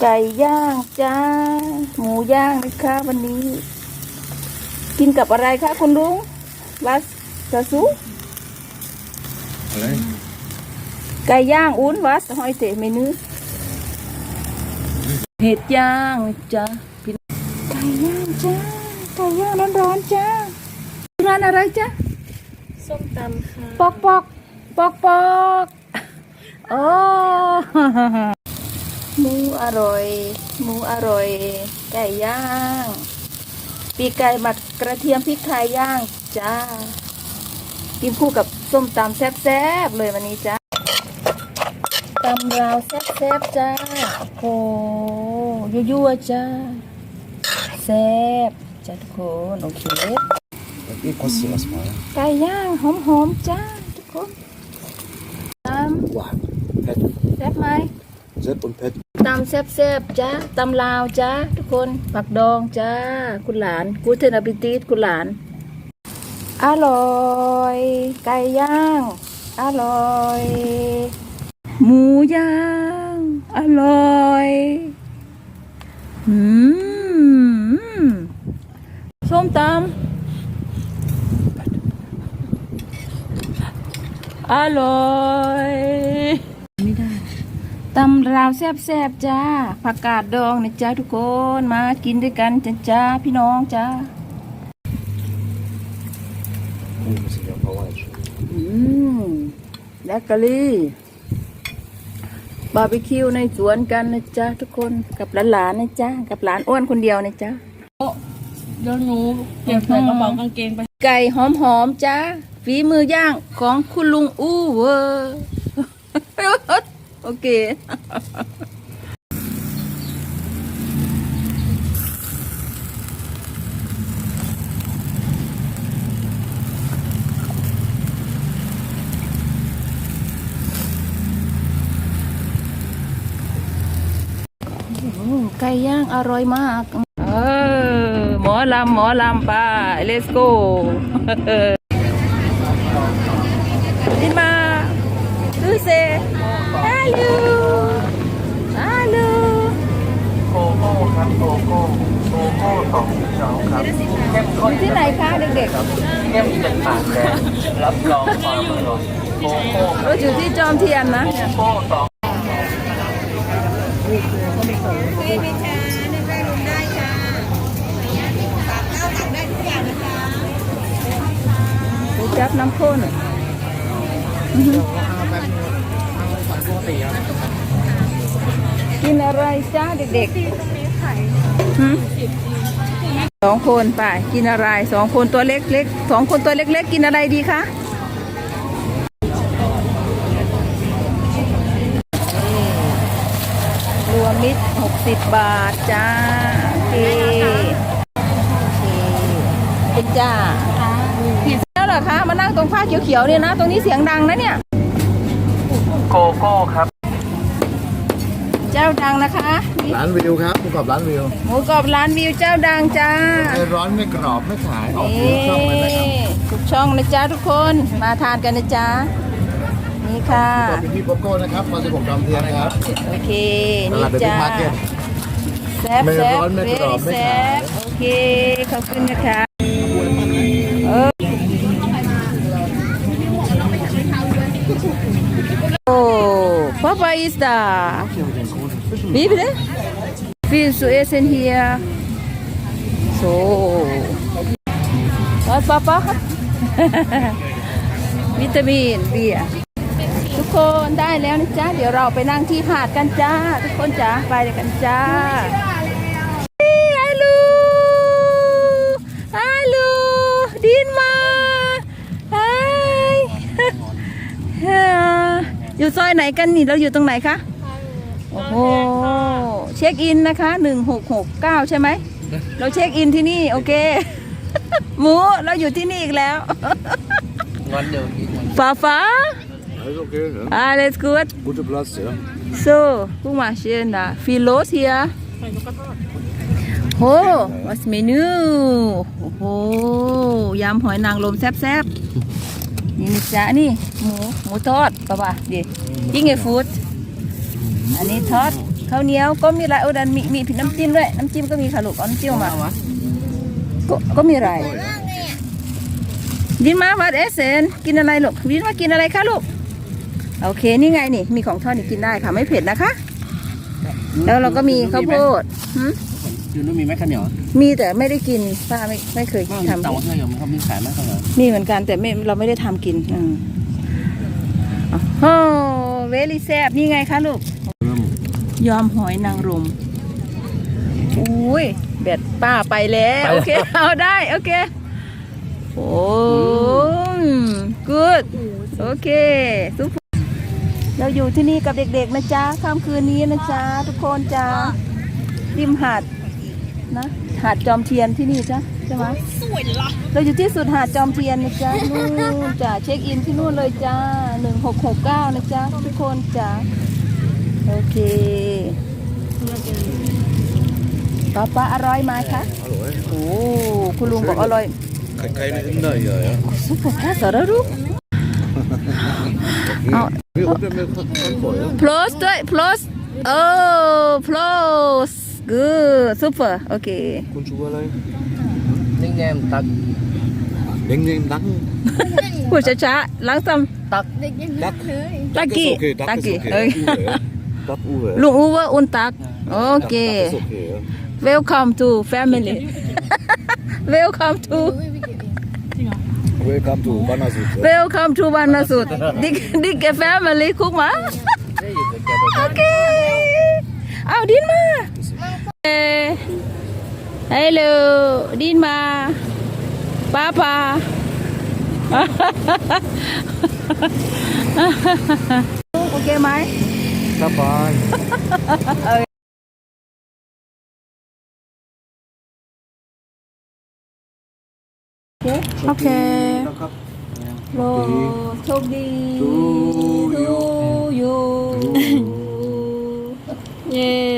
ไก่ย่างจ้า หมูย่างนะคะวันนี้ กินกับอะไรคะคุณลุงวัสซาซุอะไรไก่ย่างอุ้นวัสหอยเตะเมนูเห็ดย่างจ้าพี่ไก่ย่างจ้าไก่ย่างร้อนๆจ้าร้านอะไรจ้าส้มตำค่ะปอกปอกปอกปอกโอ้ หมูอร่อย หมูอร่อย ไก่ย่าง ปีกไก่หมักกระเทียมพริกไทยย่างจ้า กินคู่กับส้มตำแซ่บๆเลยวันนี้จ้าตำราวแซ่บๆจ้า โอ้ยั่วๆจ้า แซ่บจ้าทุกคนโอเคนี่คอสซิลัสมาไก่ย่างหอมๆจ้าทุกคนตหวานเผ็ดำแซ่บไหม เจ็บ und เผ็ดตำแซ่บๆจ้าตำลาวจ้าทุกคนผักดองจ้าคุณหลานกูเทนอปิติสคุณหลาน อร่อย ไก่ย่าง อร่อย หมูย่าง อร่อยอืมส้มตำอร่อย ตำราวแซ่บๆจ้าผักกาดดองนะจ้าทุกคนมากินด้วยกันจ้าจ้าพี่น้องจ้านี่มันสิเพราะว่าอืมแลกกะลี่บาร์บีคิวในสวนกันนะจ๊ะทุกคนกับหลานๆนะจ๊ะกับหลานอ้วนคนเดียวนะจ๊ะเดี๋ยวหนูเก็บใส่กระเป๋ากางเกงไป ไก่หอมๆจ้าฝีมือย่างของคุณลุงอู้เวอร์ โอเคโอ้ไก่ย่างอร่อยมากเออหมอลำหมอลำไป let's go ดินมาดูเซฮั ลโหลฮัลโหลโกโก้ครับโกโก้โกโก้สองสองครับเข้มอข้นยู่ที่ไหนคะเด็กเข้มเป็นปากแดงรับรองความอร่อยโกโก้ๆเราอยู่ที่จอมเทียนนะโกโก้สองไปจับน้ำข้นอื้อ หือกินอะไรจ้าเด็กๆหืมสองคนไปกินอะไรสองคนตัวเล็กๆสองคนตัวเล็กๆกินอะไรดีคะรวมมิตรหกสิบบาทจ้าโอเคโอเคเป็นจ้าผิดแล้วเหรอคะมานั่งตรงผ้าเขียวๆเนี่ยนะ ตรงนี้เสียงดังนะเนี่ย โกโก้ครับ เจ้าดังนะคะนี่ร้านวิวครับประกอบร้านวิวหมูกรอบร้านวิวเจ้าดังจ้า ไม่ร้อนไม่กรอบไม่ขายออกนี่ทุกช่องเลยนะครับทุกช่องนะจ๊ะทุกคนมาทานกันนะจ๊ะนี่ค่ะขอบคุณพี่โกโก้นะครับมาสิบหกดอมเทียนนะครับโอเค ตนี่ลาดเดอะบิ๊จ้ากมาร์เก็ต แซ่บไม่แซ่บร้อนไม่เวกรอบรี่ไม่แซ่ขาย บโอเค ขอบคุณนะคะเออโอ้ Papa is da Wie bitte? Willst du essen hier? So. Was, Papa? วิตามินเบียทุกคนได้แล้วนะจ๊ะ เดี๋ยวเราไปนั่งที่หาดกันจ้า ทุกคนจ้าไปเลยกันจ้าฮัลโหลฮัลโหลดินมาไฮ อยู่ซอยไหนกันนี่เราอยู่ตรงไหนคะโอ้โหเช็คอินนะคะหนึ่งหกหกเก้าใช่ไหมเราเช็คอินที่นี่โอเคหมูเราอยู่ที่นี่อีกแล้ววันเดียวกินฟ้าฟ้า Alles okay, ja. alles gut Guter Platz, ja. so guck mal schön da viel los hier โอ้ was Menü โอ้โหยำหอยนางรมแซ่บๆ นี่นะจ๊ะนี่หมูหมูทอดป่ะป่ะดิยิ่งไงฟูดอันนี้ทอดข้าวเหนียวก็มีอะไรโอ้ดันมีมีน้ำจิ้มด้วยน้ำจิ้มก็มีค่ะลูกเอาน้ำจิ้มมาเอาวะก็ก็มีอะไรดินมาวัดเอสเซนกินอะไรลูกดินมากินอะไรคะลูกโอเคนี่ไงนี่มีของทอดนี่กินได้ค่ะไม่เผ็ดนะคะ แล้วเราก็มีข้าวโพดหืม อยู่นู้นมีไหมข้าวเหนียวมีแต่ไม่ได้กินป้าไม่ไม่เคยไม่ทำเต่าข้าวเหนียวมันเขามีขายไหมข้าวเหนียวมีเหมือนกันแต่ไม่เราไม่ได้ทำกินอืมโอ้เวลีแซบนี่ไงคะลูกยอมหอยนางรมอุ้ยแบตป้าไปแล้ว โอเค เอาได้ โอเค โอ้กูดโอเคซุปเราอยู่ที่นี่กับเด็กๆนะจ๊ะค่ำคืนนี้นะจ๊ะ ทุกคนจ้าริมหาด นะ หาดจอมเทียนที่นี่จ้ะใช่ไหมสวยละเราอยู่ที่สุดหาดจอมเทียนนะจ๊ะนู่นจ้ะเช็คอินที่นู่นเลยจ้าหนึ่งหกหกเก้านะจ๊ะทุกคนจ้าโอเคป้าป้าอร่อยไหมคะอร่อยโอ้คุณลุงบอกอร่อยใครๆไม่ถึงได้เลยอะซุปเปอร์แค่สารรุกเอาพี่อุ้มได้ไหมข้าวสวยอะ plus ด้วย plus โอ้ plus good super โอเคคุณชูอะไรนี่แงมตักเด้งเด้งดังพูดช้าๆหล้าง ซ้ตักดักำตะกี้ตะกี้เอ้ยดักอูเหรอลุงอูว่าอุนตักโอเคโอเค welcome to family welcome to เวลคัมทูบานาสุด welcome to วันสุดดิกดิก family คุกมาโอเคเอาดินมา Hello, Dinma. Papa. ok máy. Sắp rồi. Ok. Rồi, chúc đi. Yeah.